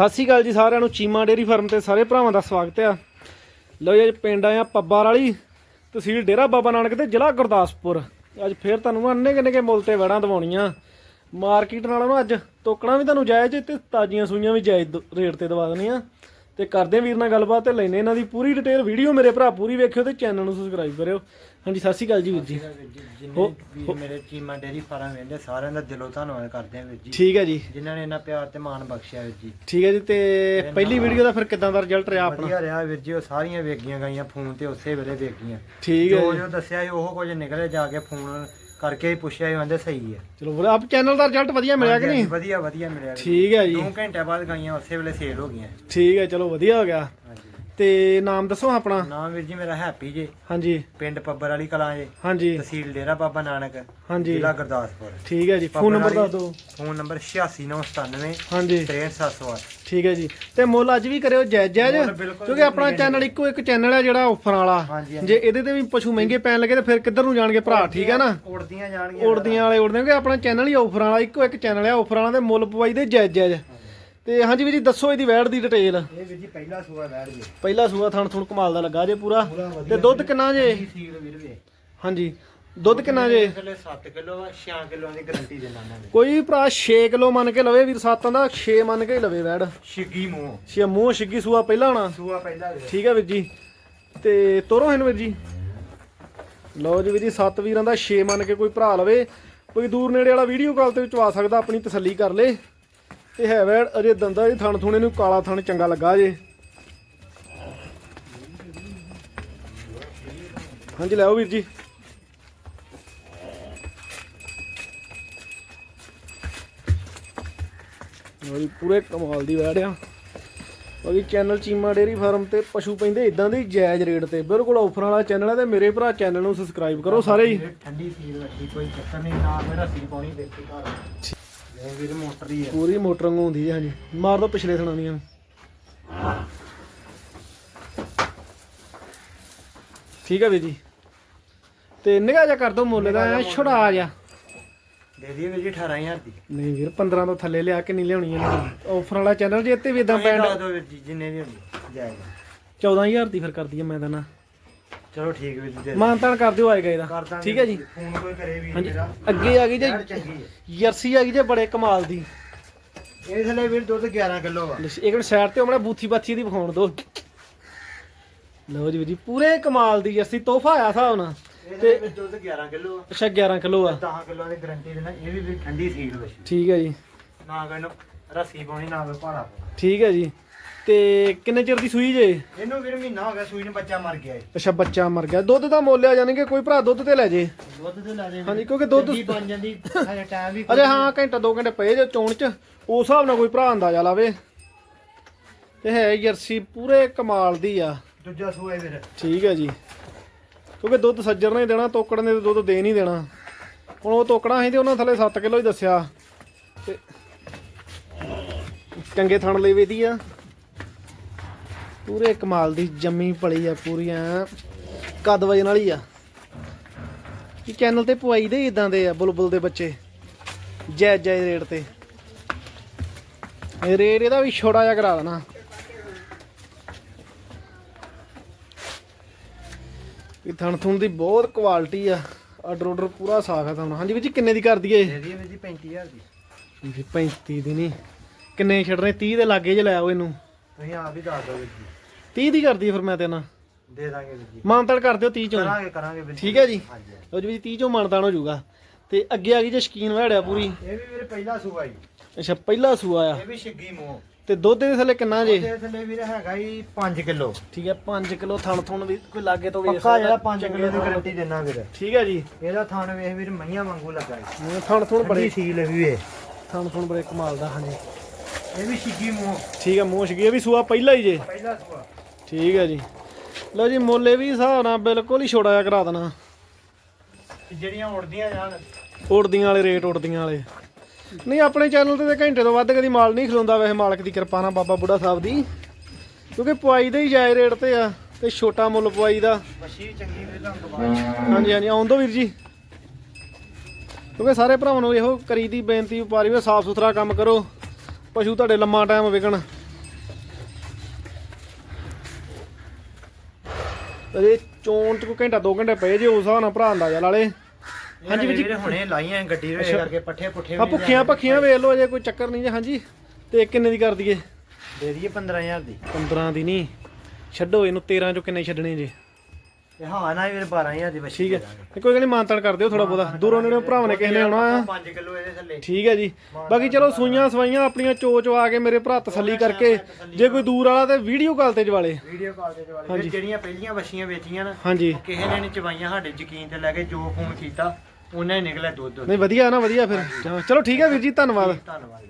ਸਤਿ ਸ਼੍ਰੀ ਅਕਾਲ ਜੀ ਸਾਰਿਆਂ ਨੂੰ। ਚੀਮਾ ਡੇਰੀ ਫਾਰਮ ਤੇ ਸਾਰੇ ਭਰਾਵਾਂ ਦਾ ਸਵਾਗਤ ਆ। ਲਓ ਜੀ, ਅੱਜ ਪਿੰਡ ਆਇਆ ਪੱਬਾਰ ਵਾਲੀ, ਤਹਿਸੀਲ ਡੇਰਾ ਬਾਬਾ ਨਾਨਕ ਤੇ ਜ਼ਿਲ੍ਹਾ ਗੁਰਦਾਸਪੁਰ। ਅੱਜ ਫੇਰ ਤੁਹਾਨੂੰ ਅੰਨੇ ਕਿੰਨੇ ਕੇ ਮੁੱਲ ਤੇ ਵੜਾਂ ਦਵਾਉਣੀਆਂ। ਮਾਰਕੀਟ ਨਾਲੋਂ ਨਾ ਅੱਜ ਤੋਕਣਾ ਵੀ ਤੁਹਾਨੂੰ ਜਾਇਜ਼ ਤੇ ਤਾਜ਼ੀਆਂ ਸੂਈਆਂ ਵੀ ਜਾਇਜ਼ ਦ- ਰੇਟ ਤੇ ਦਵਾ ਦੇਣੀਆਂ। ਤੇ ਕਰਦੇ ਆਂ ਵੀਰ ਨਾਲ ਗੱਲਬਾਤ ਤੇ ਲੈਨੇ ਇਹਨਾਂ ਦੀ ਪੂਰੀ ਡਿਟੇਲ ਵੀਡੀਓ ਮੇਰੇ ਭਰਾ ਪੂਰੀ ਵੇਖਿਓ ਤੇ ਚੈਨਲ ਨੂੰ ਸਬਸਕ੍ਰਾਈਬ ਕਰਿਓ। ਹਾਂਜੀ ਸਤਿ ਸ਼੍ਰੀ ਅਕਾਲ ਜੀ ਵੀਰ ਜੀ। ਜਿੰਨੇ ਵੀਰ ਮੇਰੇ ਚੀਮਾ ਡੇਰੀ ਫਾਰਮ ਵੇਂਦੇ ਸਾਰਿਆਂ ਦਾ ਦਿਲੋਂ ਧੰਨਵਾਦ ਕਰਦੇ ਹਾਂ ਵੀਰ ਜੀ। ਠੀਕ ਹੈ ਜੀ। ਜਿਨ੍ਹਾਂ ਨੇ ਇੰਨਾ ਪਿਆਰ ਤੇ ਮਾਣ ਬਖਸ਼ਿਆ ਵੀਰ ਜੀ। ਠੀਕ ਹੈ ਜੀ ਤੇ ਪਹਿਲੀ ਵੀਡੀਓ ਦਾ ਫਿਰ ਕਿਦਾਂ ਦਾ ਰਿਜ਼ਲਟ ਰਿਹਾ ਆਪਣਾ? ਵਧੀਆ ਰਿਹਾ ਵੀਰ ਜੀ ਉਹ ਸਾਰੀਆਂ ਵੇਖੀਆਂ ਗਈਆਂ ਫੋਨ ਤੇ ਉਸੇ ਵੇਲੇ ਵੇਖੀਆਂ। ਠੀਕ ਹੈ ਜੋ ਜੀ। ਜੋ ਦੱਸਿਆ ਉਹ ਕੁਝ ਨਿਕਲੇ ਜਾ ਕੇ ਫੋਨ ਕਰਕੇ ਹੀ ਪੁੱਛਿਆ ਹੀ ਕਹਿੰਦੇ ਸਹੀ ਹੈ ਚਲੋ ਵਧੀਆ ਆਪ ਚੈਨਲ ਦਾ ਰਿਜ਼ਲਟ ਵਧੀਆ ਮਿਲਿਆ ਕਿ ਨਹੀਂ? ਵਧੀਆ ਵਧੀਆ ਮਿਲਿਆ। ਠੀਕ ਹੈ ਜੀ। ਦੋ ਘੰਟੇ ਬਾਅਦ ਗਈਆਂ ਉਸੇ ਵੇਲੇ ਸੇਲ ਹੋ ਗਈਆਂ। ਠੀਕ ਹੈ ਚਲੋ ਵਧੀਆ ਹੋ ਗਿਆ। ਹਾਂਜੀ। ਤੇ ਨਾਮ ਦੱਸੋ ਆਪਣਾ? ਨਾਮ ਵੀਰ ਜੀ ਮੇਰਾ ਹੈਪੀ ਜੇ। ਹਾਂਜੀ। ਪਿੰਡ ਪੱਬਰ ਵਾਲੀ ਕਲਾਂ ਜੇ। ਹਾਂਜੀ। ਤਹਿਸੀਲ ਡੇਰਾ ਬਾਬਾ ਨਾਨਕ ਹਾਂਜੀ। ਜ਼ਿਲ੍ਹਾ ਗੁਰਦਾਸਪੁਰ। ਠੀਕ ਹੈ ਜੀ। ਫੋਨ ਨੰਬਰ ਦੱਸ ਦਿਓ। ਫੋਨ ਨੰਬਰ 8697 ਹਾਂਜੀ। 63708 ਠੀਕ ਹੈ ਜੀ। ਤੇ ਮੁੱਲ ਅੱਜ ਵੀ ਕਰਿਓ ਜਾਇਜ਼ ਜਾਇਜ਼ ਕਿਉਂਕਿ ਆਪਣਾ ਚੈਨਲ ਇੱਕੋ ਇੱਕ ਚੈਨਲ ਹੈ ਜਿਹੜਾ ਆਫਰ ਵਾਲਾ। ਜੇ ਇਹਦੇ ਤੇ ਵੀ ਪਸ਼ੂ ਮਹਿੰਗੇ ਪੈਣ ਲੱਗੇ ਤੇ ਫਿਰ ਕਿੱਧਰ ਨੂੰ ਜਾਣਗੇ ਭਰਾ? ਠੀਕ ਹੈ ਨਾ? ਉੜਦੀਆਂ ਜਾਣਗੀਆਂ ਉੜਦੀਆਂ ਵਾਲੇ ਉੜਦੇ ਕਿਉਂਕਿ ਆਪਣਾ ਚੈਨਲ ਹੀ ਆਫਰ ਵਾਲਾ ਇੱਕੋ ਇੱਕ ਚੈਨਲ ਹੈ ਆਫਰ ਵਾਲਾ ਤੇ ਮੁੱਲ ਪਵਾਈ ਦੇ ਜਾਇਜ਼ ਜਾਇਜ਼ ਤੇ ਹਾਂਜੀ ਵੀ ਜੀ ਦੱਸੋ ਇਹਦੀ ਵੈੜ ਦੀ ਡਿਟੇਲ ਇਹ ਵੀਰ ਜੀ ਪਹਿਲਾ ਸੂਆ ਬੈਠ ਜੇ। ਪਹਿਲਾ ਸੂਆ ਥਣ ਥੁਣ ਕਮਾਲ ਦਾ ਲੱਗਾ ਜੇ ਪੂਰਾ। ਤੇ ਦੁੱਧ ਕਿੰਨਾ ਜੇ? ਵੀਰ ਹਾਂਜੀ ਦੁੱਧ ਕਿੰਨਾ ਜੇ? ਥੱਲੇ 7 ਕਿਲੋ ਆ 6 ਕਿਲੋ ਦੀ ਗਾਰੰਟੀ ਦੇਣਾ ਮੈਂ। ਕੋਈ ਭਰਾ 6 ਕਿਲੋ ਮੰਨ ਕੇ ਲਵੇ ਵੀਰ ਸਾਤਾਂ ਦਾ 6 ਮੰਨ ਕੇ ਹੀ ਲਵੇ ਵੈੜ। ਛਿੱਗੀ ਮੂੰਹ। ਛੇ ਮੂੰਹ ਛਿੱਗੀ ਸੂਆ ਪਹਿਲਾਂ ਹੋਣਾ। ਸੂਆ ਪਹਿਲਾ ਵੀਰ ਠੀਕ ਹੈ ਵੀਰ ਜੀ। ਤੇ ਤੋਰੋ ਇਹਨੂੰ ਵੀਰ ਜੀ। ਲਓ ਜੀ ਵੀਰ ਜੀ ਸੱਤ ਵੀਰਾਂ ਦਾ 6 ਮੰਨ ਕੇ ਕੋਈ ਭਰਾ ਲਵੇ। ਕੋਈ ਦੂਰ ਨੇੜੇ ਵਾਲਾ ਵੀਡੀਓ ਕਾਲ ਤੇ ਚਵਾ ਸਕਦਾ ਆਪਣੀ ਤਸੱਲੀ ਕਰ ਲੇ। ਤੇ ਹੈ ਵੈੜ ਅਜੇ ਦੰਦਾ ਇਹ ਥਣ ਥੁਣੇ ਨੂੰ ਕਾਲਾ ਥਣ ਚੰਗਾ ਲੱਗਾ ਜੇ। ਹਾਂਜੀ ਲੈਓ ਵੀਰ ਜੀ। ਲਓ ਪੂਰੇ ਕਮਾਲ ਦੀ ਵੈੜ ਆ। ਬਾਕੀ ਚੈਨਲ ਚੀਮਾ ਡੇਰੀ ਫਾਰਮ ਤੇ ਪਸ਼ੂ ਪੈਂਦੇ ਇਦਾਂ ਦੇ ਜਾਇਜ਼ ਰੇਟ ਤੇ। ਬਿਲਕੁਲ ਆਫਰ ਵਾਲਾ ਚੈਨਲ ਹੈ ਤੇ ਮੇਰੇ ਭਰਾ ਚੈਨਲ ਨੂੰ ਸਬਸਕ੍ਰਾਈਬ ਕਰੋ ਸਾਰੇ ਹੀ। ਠੰਡੀ ਸੀਲ ਰੱਖੀ, ਕੋਈ ਚੱਕਰ ਨਹੀਂ, ਨਾ ਮੇਰਾ ਸੀ ਪਾਉਣੀ ਦੇਖੀ ਘਰ। ਇਹ ਵੀਰ ਮੋਟਰ ਹੀ ਹੈ ਪੂਰੀ ਮੋਟਰ ਵਾਂਗੂ ਹੁੰਦੀ ਹੈ ਹਾਂਜੀ। ਮਾਰ ਦੋ ਪਿਛਲੇ ਦੀਆਂ ਠੀਕ ਹੈ ਵੀਰ ਜੀ। ਤੇ ਨਿਗਾਹ ਜਾ ਕਰ ਦੋ ਮੁੱਲ ਦਾ ਐਂ ਛੁੜਾ ਜਾ ਦੇ ਦਈਏ ਵੀਰ ਜੀ 18000 ਦੀ। ਨਹੀਂ ਵੀਰ 15 ਤੋਂ ਥੱਲੇ ਲਿਆ ਕੇ ਨਹੀਂ ਲਿਆਉਣੀ ਇਹਨੇ ਆਫਰ ਵਾਲਾ ਚੈਨਲ ਜੇ ਇੱਥੇ ਵੀ ਇਦਾਂ ਪੈਂਡ ਪੈਂਡ ਦੋ ਵੀਰ ਜੀ ਜਿੰਨੇ ਵੀ ਹੁੰਦੇ ਜਾਏਗਾ। 14000 ਦੀ ਫਿਰ ਕਰ ਦਈਏ ਮੈਂ ਤਾਂ ਨਾ। ਚਲੋ ਠੀਕ ਵੀਰ ਜੀ ਦੇ ਮਾਨਤਾਨ ਕਰ ਦਿਓ ਆਏਗਾ ਇਹਦਾ ਕਰ ਦਾਂਗੇ ਠੀਕ ਹੈ ਜੀ? ਫੋਨ ਕੋਈ ਕਰੇ ਵੀ ਹਾਂਜੀ। ਮੇਰਾ। ਅੱਗੇ ਆ ਗਈ ਜੇ ਯਾਰ ਚੰਗੀ ਹੈ। ਜਰਸੀ ਆ ਗਈ ਜੇ ਬੜੇ ਕਮਾਲ ਦੀ। ਇਹ ਥੱਲੇ ਵੀਰ ਦੁੱਧ 11 ਕਿਲੋ ਆ। ਇੱਕ ਮਿੰਟ ਸਾਈਡ ਤੇ ਹਮਣਾ ਬੂਥੀ ਬਾਥੀ ਦੀ ਵਿਖਾਉਣ ਦੋ ਲਓ ਜੀ ਵੀਰ ਜੀ ਪੂਰੇ ਕਮਾਲ ਦੀ ਜਰਸੀ ਤੋਹਫਾ ਆਇਆ ਹਿਸਾਬ ਨਾਲ। ਇਹ ਥੱਲੇ ਵੀਰ ਦੁੱਧ 11 ਕਿਲੋ ਆ। ਅੱਛਾ 11 ਕਿਲੋ ਆ। 10 ਕਿਲੋ ਦੀ ਗਾਰੰਟੀ ਦੇਣਾ ਇਹ ਵੀ ਵੀਰ ਠੰਡੀ ਸੀਲ ਵਿੱਚ। ਠੀਕ ਹੈ ਜੀ। ਨਾ ਕੋਈ ਰੱਸੀ ਪਾਉਣੀ ਨਾ ਕੋਈ ਪਾਉਣਾ। ਠੀਕ ਹੈ ਜੀ। ਤੇ ਕਿੰਨੇ ਚਿਰ ਦੀ ਸੂਈ ਜੇ? ਇਹਨੂੰ ਵੀਰ ਮਹੀਨਾ ਹੋ ਗਿਆ ਸੂਈ ਨੂੰ ਬੱਚਾ ਮਰ ਗਿਆ ਏ ਅੱਛਾ ਬੱਚਾ ਮਰ ਗਿਆ। ਦੁੱਧ ਦਾ ਮੁੱਲ ਆ ਜਾਣਗੇ ਕੋਈ ਭਰਾ ਦੁੱਧ ਤੇ ਲੈ ਜੇ। ਦੁੱਧ ਤੇ ਲੈ ਦੇ ਹਾਂਜੀ ਕਿਉਂਕਿ ਦੁੱਧ ਚੰਗੀ ਬਣ ਜਾਂਦੀ ਹਜੇ ਟਾਈਮ ਵੀ ਅਜੇ ਹਾਂ ਘੰਟਾ 2 ਘੰਟੇ ਪਏ ਜੇ ਚੋਣ ਚ। ਉਸ ਹਿਸਾਬ ਨਾਲ ਕੋਈ ਭਰਾ ਅੰਦਾਜ਼ਾ ਲਾਵੇ। ਤੇ ਹੈ ਜਰਸੀ ਪੂਰੇ ਕਮਾਲ ਦੀ ਆ। ਦੂਜਾ ਸੂਆ ਏ ਵੀਰ। ਠੀਕ ਹੈ ਜੀ। ਕਿਉਂਕਿ ਦੁੱਧ ਸੱਜਰ ਨੇ ਦੇਣਾ ਤੋਕੜ ਨੇ ਤਾਂ ਦੁੱਧ ਦੇ ਨਹੀਂ ਦੇਣਾ। ਹੁਣ ਉਹ ਤੋਕੜਾ ਸੀ ਤੇ ਉਹਨਾਂ ਥੱਲੇ 7 ਕਿਲੋ ਹੀ ਦੱਸਿਆ। ਤੇ ਚੰਗੇ ਥਣ ਲਈ ਵੇਦੀ ਆ। ਪੂਰੇ ਕਮਾਲ ਦੀ ਜੰਮੀ ਪਲੀ ਆ ਪੂਰੀਆਂ ਕੱਦ ਵਜਨ ਵਾਲੀ ਆ। ਇਹ ਚੈਨਲ ਤੇ ਪਵਾਈ ਦੇ ਇਦਾਂ ਦੇ ਆ ਬੁਲਬੁਲ ਦੇ ਬੱਚੇ। ਜੈ ਜੈ ਰੇਟ ਤੇ। ਇਹ ਰੇਟ ਇਹਦਾ ਵੀ ਛੋੜਾ ਜਿਹਾ ਕਰਾ ਦੇਣਾ। ਇਹ ਥਣ ਥੁਣ ਦੀ ਬਹੁਤ ਕੁਆਲਿਟੀ ਆ। ਆਰਡਰ ਆਰਡਰ ਪੂਰਾ ਸਾਫ਼ ਹੈ ਤੁਹਾਨੂੰ ਹਾਂਜੀ ਵੀਰ ਜੀ ਕਿੰਨੇ ਦੀ ਕਰ ਦਈਏ? ਦੇ ਦਈਏ ਵੀਰ ਜੀ 35000 ਦੀ। ਜੀ 35 ਦੀ ਨਹੀਂ। ਕਿੰਨੇ ਛੱਡਣੇ? 30 ਦੇ ਲਾਗੇ ਜੇ ਲੈ ਆਓ ਇਹਨੂੰ। ਤੁਸੀਂ ਆਪ ਹੀ ਦੱਸ ਦਿਓ ਵੀਰ ਜੀ। 30 ਦੀ ਕਰ ਦਈਏ ਫਿਰ ਮੈਂ ਤੇ ਨਾ ਦੇ ਦਾਂਗੇ ਵੀਰ ਜੀ। ਮਾਨਤੜ ਕਰ ਦਿਓ 30 ਚੋਂ। ਕਰਾਂਗੇ ਕਰਾਂਗੇ ਵੀਰ ਠੀਕ ਹੈ ਜੀ? ਹਾਂਜੀ ਲਓ ਜੀ ਵੀ 30 ਚੋਂ ਮਾਨਤਾਨ ਹੋ ਜਾਊਗਾ। ਤੇ ਅੱਗੇ ਆ ਗਈ ਜੇ ਸ਼ਕੀਨ ਵੜਿਆ ਪੂਰੀ। ਇਹ ਵੀ ਵੀਰ ਪਹਿਲਾ ਸੂਆ ਜੀ। ਅੱਛਾ ਪਹਿਲਾ ਸੂਆ ਆ। ਇਹ ਵੀ ਛਿੱਗੀ ਮੂੰਹ। ਤੇ ਦੁੱਧ ਦੇ ਥੱਲੇ ਕਿੰਨਾ ਜੇ? ਉਹਦੇ ਥੱਲੇ ਵੀਰ ਹੈਗਾ ਹੀ 5 ਕਿਲੋ। ਠੀਕ ਹੈ 5 ਕਿਲੋ ਥਣ ਥੁਣ ਵੀ ਕੋਈ ਲਾਗੇ ਤੋਂ ਵੇਖ ਪੱਕਾ ਜਿਹੜਾ ਸਕਦਾ। 5 ਕਿਲੋ ਦੀ ਗਾਰੰਟੀ ਦੇਣਾ ਵੀਰ। ਠੀਕ ਹੈ ਜੀ। ਇਹਦਾ ਥਣ ਵੇਖ ਵੀਰ ਮਈਆਂ ਵਾਂਗੂ ਲੱਗਾ ਹੈ ਥਣ ਥੁਣ ਬੜੀ ਸੀਲ ਵੀ ਏ। ਥਣ ਥੁਣ ਬੜੇ ਕਮਾਲ ਦਾ ਹਾਂਜੀ। ਇਹ ਵੀ ਛਿੱਗੀ ਮੂੰਹ। ਠੀਕ ਹੈ ਮੂੰਹ ਸ਼ਗੀ ਇਹ ਵੀ ਸੂਆ ਪਹਿਲਾ ਹੀ ਜੇ। ਪਹਿਲਾ ਸੂਆ। ਠੀਕ ਹੈ ਜੀ। ਲਓ ਜੀ ਮੁੱਲੇ ਵੀ ਹਿਸਾਬ ਨਾਲ ਬਿਲਕੁਲ ਹੀ ਛੋੜਾ ਜਿਹਾ ਕਰਾ ਦੇਣਾ। ਜਿਹੜੀਆਂ ਉੜਦੀਆਂ ਜਾਣ। ਉੜਦੀਆਂ ਵਾਲੇ ਰੇਟ ਉੜਦੀਆਂ ਵਾਲੇ। ਨਹੀਂ ਆਪਣੇ ਚੈਨਲ ਤੇ ਤਾਂ ਘੰਟੇ ਤੋਂ ਵੱਧ ਕਦੀ ਮਾਲ ਨਹੀਂ ਖਲੋਂਦਾ ਵੈਸੇ ਮਾਲਕ ਦੀ ਕਿਰਪਾ ਨਾਲ ਬਾਬਾ ਬੁੱਢਾ ਸਾਹਿਬ ਦੀ। ਕਿਉਂਕਿ ਪਵਾਈ ਦੇ ਹੀ ਜਾਇ ਰੇਟ ਤੇ ਆ ਤੇ ਛੋਟਾ ਮੁੱਲ ਪਵਾਈ ਦਾ। ਮੱਛੀ ਚੰਗੀ ਦੁਬਾਰਾ। ਹਾਂਜੀ ਹਾਂਜੀ ਆਉਣ ਦੋ ਵੀਰ ਜੀ। ਕਿਉਂਕਿ ਸਾਰੇ ਭਰਾਵਾਂ ਨੂੰ ਇਹੋ ਕਰੀ ਦੀ ਬੇਨਤੀ ਉਪਾਰੀ ਵੀ ਸਾਫ਼ ਸੁਥਰਾ ਕੰਮ ਕਰੋ। ਪਸ਼ੂ ਤੁਹਾਡੇ ਲੰਮਾ ਟਾਈਮ ਵਿਕਣ। ਅਜੇ ਚੋਣ ਚ ਕੋਈ ਘੰਟਾ 2 ਘੰਟੇ ਪਏ ਜੇ ਉਸ ਹਿਸਾਬ ਨਾਲ ਭਰਾ ਅੰਦਾਜ਼ਾ ਲਾ ਲੇ। ਹਾਂਜੀ ਵੀਰ ਜੀ। ਹੁਣੇ ਲਾਈਆਂ ਗੱਡੀ ਵੇ ਕਰਕੇ ਪੱਠੇ ਪੁੱਠੇ ਆ ਭੁੱਖੀਆਂ ਭੱਖੀਆਂ ਵੇਖ ਲਓ ਅਜੇ ਕੋਈ ਚੱਕਰ ਨਹੀਂ ਜੇ ਹਾਂਜੀ। ਤੇ ਕਿੰਨੇ ਦੀ ਕਰ ਦਈਏ? ਦੇ ਦਈਏ 15000 ਦੀ। 15 ਦੀ ਨਹੀਂ। ਛੱਡੋ ਇਹਨੂੰ 13 ਚੋਂ ਕਿੰਨੇ ਛੱਡਣੇ ਜੇ? ਤੇ ਹਾਂ ਨਾ ਵੀਰ 12000 ਦੀ ਬੱਚੀ ਠੀਕ ਹੈ। ਤੇ ਕੋਈ ਗੱਲ ਨਹੀਂ ਮਾਨਤਾਨ ਕਰ ਦਿਓ ਥੋੜਾ ਬਹੁਤਾ। ਦੂਰੋਂ ਨੇੜੇ ਭਰਾਵਾਂ ਨੇ ਕਿਸੇ ਨੇ ਆਉਣਾ ਆ 5 ਕਿਲੋ ਇਹਦੇ ਥੱਲੇ। ਠੀਕ ਹੈ ਜੀ। ਬਾਕੀ ਚਲੋ ਸੂਈਆਂ ਸਵਾਈਆਂ ਆਪਣੀਆਂ ਚੋਚ ਆ ਕੇ ਮੇਰੇ ਭਰਾ ਤਸੱਲੀ ਕਰਕੇ ਜੇ ਕੋਈ ਦੂਰ ਵਾਲਾ ਤੇ ਵੀਡੀਓ ਕਾਲ ਤੇ ਜਵਾਲੇ। ਵੀਡੀਓ ਕਾਲ ਤੇ ਜਵਾਲੇ। ਫਿਰ ਜਿਹੜੀਆਂ ਪਹਿਲੀਆਂ ਬੱਚੀਆਂ ਵੇਚੀਆਂ ਨਾ ਹਾਂਜੀ। ਉਹ ਕਿਸੇ ਨੇ ਨਹੀਂ ਚਵਾਈਆਂ ਸਾਡੇ ਯਕੀਨ ਤੇ ਲੈ ਕੇ ਜੋ ਫੋਨ ਕੀਤਾ ਉਹਨੇ ਨਿਕਲਿਆ ਦੁੱਧ। ਨਹੀਂ ਵਧੀਆ ਨਾ ਵਧੀਆ ਫਿਰ। ਚਲੋ ਠੀਕ ਹੈ ਵੀਰ ਜੀ ਧੰਨਵਾਦ। ਧੰਨਵਾਦ।